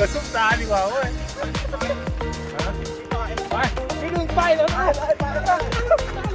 กับซุปตาดีกว่าเว้ยไปพี่หนึ่งไปแล้วนะตา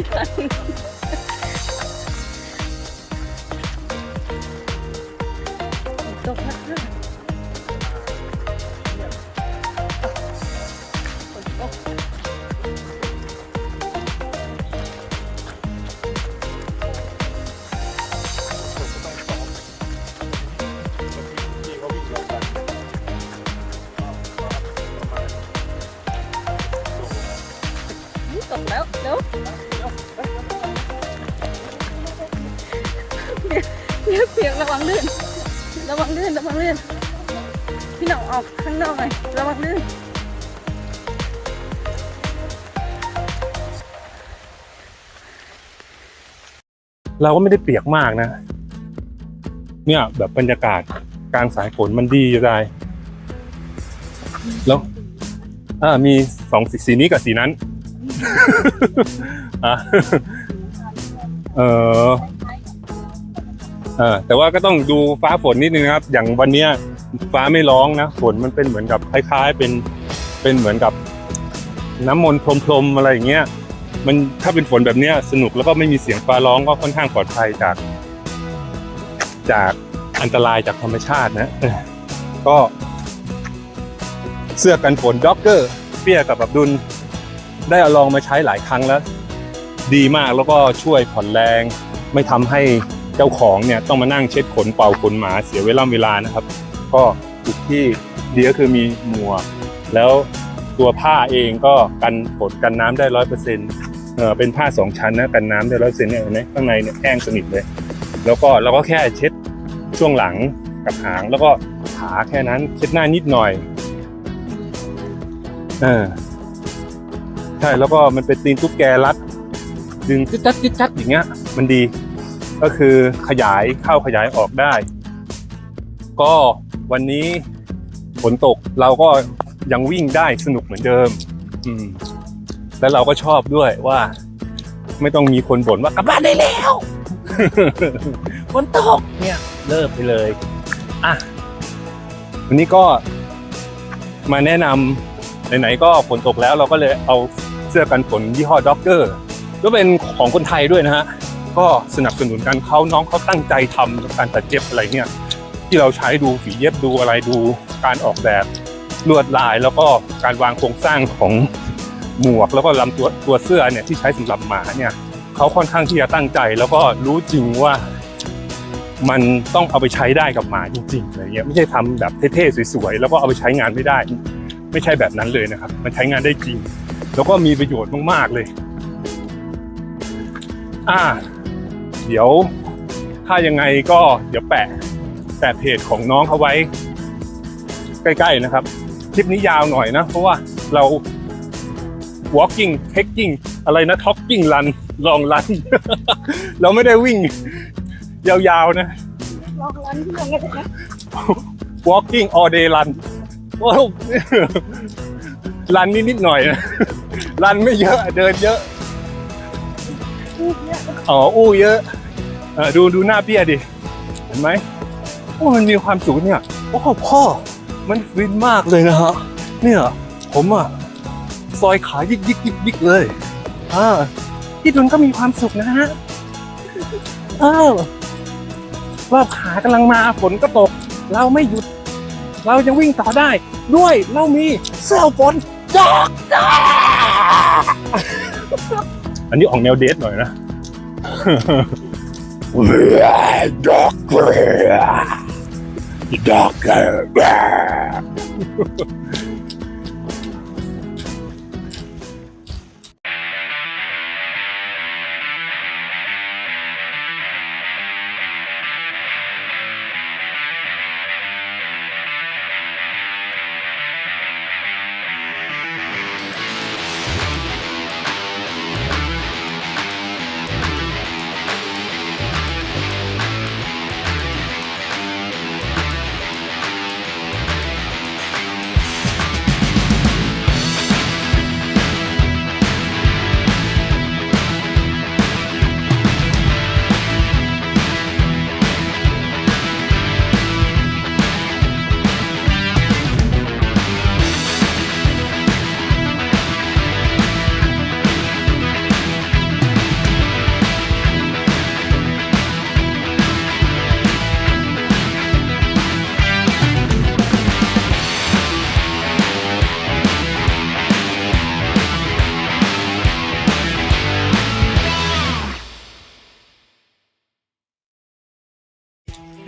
มันนะ ตกแล้วเร็วเปียเปียกระวังลื่น ระวังลื่น ระวังลื่น พี่หน่องออกข้างนอกหน่อยระวังลื่น เราก็ไม่ได้เปียกมากนะ เนี่ยแบบบรรยากาศกลางสายฝนมันดีจะได้แล้วอ่ามีสองสีนี้กับสีนั้น อะเออเออแต่ว่าก็ต้องดูฟ้าฝนนิดนึงนะครับ อย่างวันเนี้ยฟ้าไม่ร้องนะฝนมันเป็นเหมือนกับคล้าย ๆ เป็นเป็นเหมือนกับน้ำมนต์พรมๆอะไรอย่างเงี้ย มันถ้าเป็นฝนแบบเนี้ยสนุกแล้วก็ไม่มีเสียงฟ้าร้องก็ค่อนข้างปลอดภัยจาก จากอันตรายจากธรรมชาตินะก็เสื้อกันฝนด็อกเกอร์เปียกับอับดุล ได้เอาลองมาใช้หลายครั้งแล้ว ดีมากแล้วก็ช่วยผ่อนแรง ไม่ทำให้เจ้าของเนี่ยต้องมานั่งเช็ดขนเป่าขนหมาเสียเวลาเวลานะครับ ก็จุดที่ดีก็คือมีหมวก แล้วตัวผ้าเองก็กันฝนกันน้ำได้ร้อยเปอร์เซ็นต์เออเป็นผ้าสองชั้นนะกันน้ำได้ร้อยเปอร์เซ็นต์เนี่ยเห็นไหมข้างในเนี่ยแห้งสนิทเลย แล้วก็เราก็แค่เช็ดช่วงหลังกับหางแล้วก็ขาแค่นั้นเช็ดหน้านิดหน่อยเออ ใช่แล้วก็มันเป็นตีนตุ๊กแกรัด ดึงจิ๊ดจัดจิ๊ดจัดอย่างเงี้ย มันดี ก็คือขยายเข้าขยายออกได้ ก็วันนี้ฝนตกเราก็ยังวิ่งได้สนุกเหมือนเดิม อืม แล้วเราก็ชอบด้วยว่า ไม่ต้องมีคนบ่นว่ากลับบ้านได้แล้วฝนตกเนี่ย เลิกไปเลยอะวันนี้ก็มาแนะนำไหนๆก็ฝนตกแล้วเราก็เลยเอา เสื้อกันฝนยี่ห้อด็อกเกอร์ก็เป็นของคนไทยด้วยนะฮะก็สนับสนุนกันเขาน้องเขาตั้งใจทำการตัดเย็บอะไรเนี่ย ที่เราใช้ดูฝีเย็บดูอะไรดูการออกแบบลวดลายแล้วก็การวางโครงสร้างของหมวกแล้วก็ลำตัวตัวเสื้อเนี่ยที่ใช้สำหรับหมาเนี่ยเขาค่อนข้างที่จะตั้งใจแล้วก็รู้จริงว่ามันต้องเอาไปใช้ได้กับหมาจริงๆอะไรเงี้ยไม่ใช่ทำแบบเท่ๆสวยๆแล้วก็เอาไปใช้งานไม่ได้ ไม่ใช่แบบนั้นเลยนะครับ มันใช้งานได้จริง แล้วก็มีประโยชน์มากๆเลย อ่า เดี๋ยวถ้ายังไงก็เดี๋ยวแปะแปะเพจของน้องเขาไว้ ใกล้ๆนะครับ คลิปนี้ยาวหน่อยนะ เพราะว่าเรา walking trekking อะไรนะ talking run ลอง run เราไม่ได้วิ่ง ยาวๆนะ ลองร้านที่ลงกันนะ walking all day run โอ้โหรันนิดๆหน่อยนะ รันไม่เยอะ เดินเยอะ อ๋อ อู้เยอะ เออดูดูหน้าเปี้ยดิ เห็นไหมโอ้มันมีความสุขเนี่ยโอ้พ่อ มันฟินมากเลยนะฮะ เนี่ย ผมอะ ซอยขายิกยิกยิกยิกเลย อ่าพี่ดุลก็มีความสุขนะฮะเออรอบขากำลังมาฝนก็ตก เราไม่หยุด เรายังวิ่งต่อได้ ด้วยเรามีเสื้อฝนด็อกเตอร์ อันนี้ออกแนวเดทหน่อยนะ Doctor Doctor ดี๋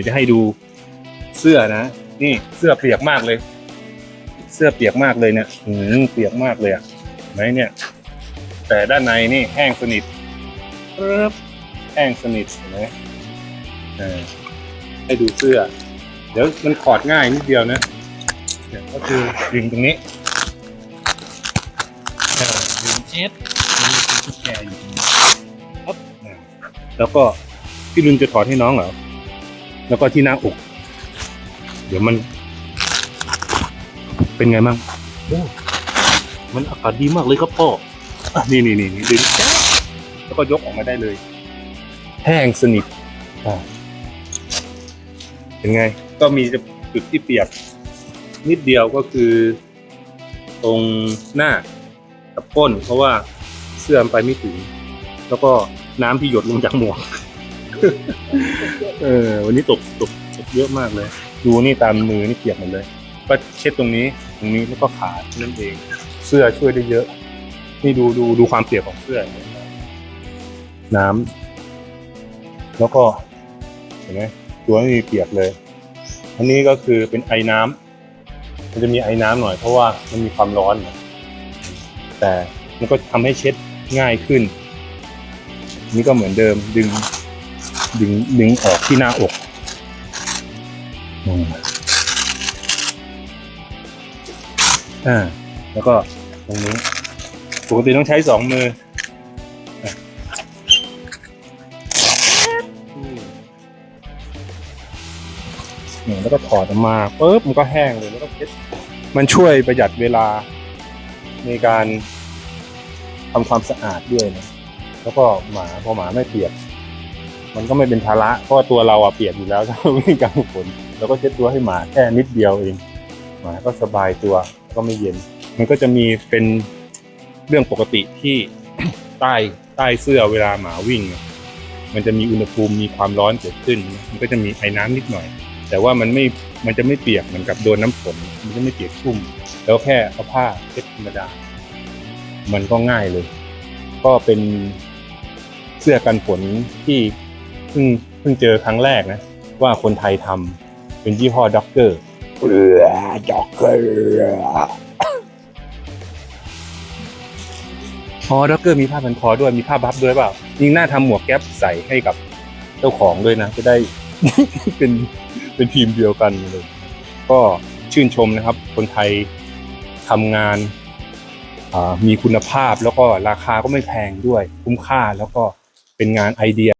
ยวจะให้ดูเสื้อนะ นี่เสื้อเปียกมากเลย เสื้อเปียกมากเลยเนี่ยอืมเปียกมากเลยอะเห็นไหมเนี่ย แต่ด้านในนี่แห้งสนิทปึ๊บแห้งสนิทเห็นไหมเออให้ดูเสื้อ เดี๋ยวมันถอดง่ายนิดเดียวนะเนี่ยก็คือดึงตรงนี้เออดึงเอสมีเป็นตุ๊กแกอยู่ตรงนี้ปั๊บอ่าแล้วก็พี่ลุนจะถอดให้น้องเหรอ แล้วก็ที่หน้าอก เดี๋ยวมัน เป็นไงบ้างโอ้มันอากาศดีมากเลยครับพ่ออะนี่นี่นี่นี่ดึงแจ๊ะแล้วก็ยกออกมาได้เลย แห้งสนิทอ่าเป็นไง ก็มีจุดที่เปียกนิดเดียวก็คือ ตรงหน้ากับก้น เพราะว่าเสื้อมันไปไม่ถึง แล้วก็น้ำที่หยดลงจากหมวก เออ วันนี้ตกตกตกเยอะมากเลย ดูนี่ตามมือนี่เปียกหมดเลย ก็เช็ดตรงนี้ตรงนี้แล้วก็ขานั่นเอง เสื้อช่วยได้เยอะ นี่ดูดูดูความเปียกของเสื้อน้ำแล้วก็เห็นไหมตัวไม่มีเปียกเลย อันนี้ก็คือเป็นไอ้น้ำมันจะมีไอ้น้ำหน่อยเพราะว่ามันมีความร้อน แต่มันก็ทำให้เช็ดง่ายขึ้น นี่ก็เหมือนเดิมดึง ดึงดึงออกที่หน้าอกอ่าแล้วก็ตรงนี้ปกติต้องใช้สองมือนี่แล้วก็ถอดออกมาปุ๊บมันก็แห้งเลยแล้วก็เช็ดมันช่วยประหยัดเวลาในการทำความสะอาดด้วยนะ แล้วก็หมาพอหมาไม่เปียก มันก็ไม่เป็นภาระเพราะตัวเราอะเปียกอยู่แล้วถ้าวิ่งกลางฝนเราก็เช็ดตัวให้หมาแค่นิดเดียวเองหมาก็สบายตัวก็ไม่เย็น มันก็จะมีเป็นเรื่องปกติที่ใต้ใต้เสื้อเวลาหมาวิ่ง มันจะมีอุณหภูมิมีความร้อนเกิดขึ้น มันก็จะมีไอ้น้ำนิดหน่อย แต่ว่ามันไม่มันจะไม่เปียกเหมือนกับโดนน้ำฝนมันจะไม่เปียกชุ่ม แล้วแค่เอาผ้าเช็ดธรรมดา มันก็ง่ายเลย ก็เป็นเสื้อกันฝนที่ เพิ่งเพิ่งเจอครั้งแรกนะ ว่าคนไทยทำเป็นยี่ห้อด็อกเกอร์ด็อกเกอร์อ๋อด็อกเกอร์มีผ้าพันคอด้วยมีผ้าบัฟด้วยเปล่ายิ่งน่าทำหมวกแก๊ปใส่ให้กับเจ้าของด้วยนะ จะได้ เป็นเป็นทีมเดียวกันเลย ก็ชื่นชมนะครับ คนไทยทำงานอ่ามีคุณภาพแล้วก็ราคาก็ไม่แพงด้วย คุ้มค่าแล้วก็เป็นงานไอเดีย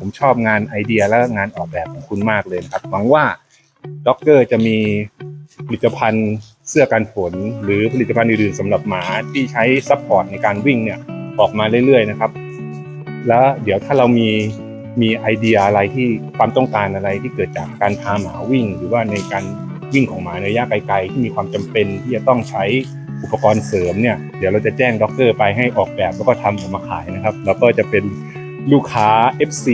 ผมชอบงานไอเดียและงานออกแบบของคุณมากเลยครับ หวังว่าด็อกเกอร์จะมีผลิตภัณฑ์เสื้อกันฝน หรือผลิตภัณฑ์อื่นๆสำหรับหมาที่ใช้ซัพพอร์ตในการวิ่งเนี่ยออกมาเรื่อยๆนะครับ แล้วเดี๋ยวถ้าเรามีมีไอเดียอะไรที่ความต้องการอะไรที่เกิดจากการพาหมาวิ่ง หรือว่าในการวิ่งของหมาในระยะไกลๆที่มีความจำเป็นที่จะต้องใช้อุปกรณ์เสริมเนี่ยเดี๋ยวเราจะแจ้งด็อกเกอร์ไปให้ออกแบบแล้วก็ทำออกมาขายนะครับ แล้วก็จะเป็น ลูกค้า FC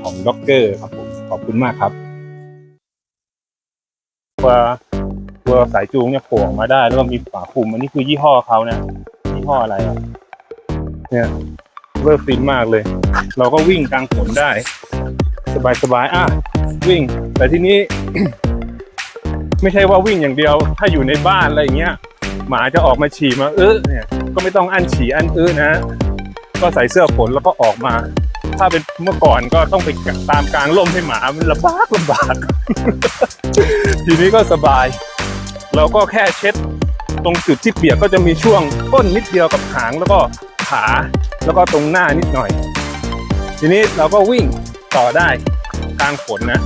ของด็อกเกอร์ครับผมขอบคุณมากครับตัวตัวสายจูงเนี่ยโผล่ออกมาได้แล้วก็มีฝาคลุมอันนี้คือยี่ห้อเขานะยี่ห้ออะไรอะเนี่ยเวอร์ฟินมากเลย เราก็วิ่งกลางฝนได้ สบายๆอะวิ่ง แต่ทีนี้ ไม่ใช่ว่าวิ่งอย่างเดียว ถ้าอยู่ในบ้านอะไรอย่างเงี้ย หมาจะออกมาฉี่มาเออเนี่ยก็ไม่ต้องอั้นฉี่อั้นเออนะ ก็ใส่เสื้อฝนแล้วก็ออกมา ถ้าเป็นเมื่อก่อนก็ต้องไปตามกลางร่มให้หมามันลำบากลำบาก ทีนี้ก็สบาย เราก็แค่เช็ด ตรงจุดที่เปียกก็จะมีช่วงก้นนิดเดียวกับหางแล้วก็ขาแล้วก็ตรงหน้านิดหน่อย ทีนี้เราก็วิ่งต่อได้กลางฝนนะ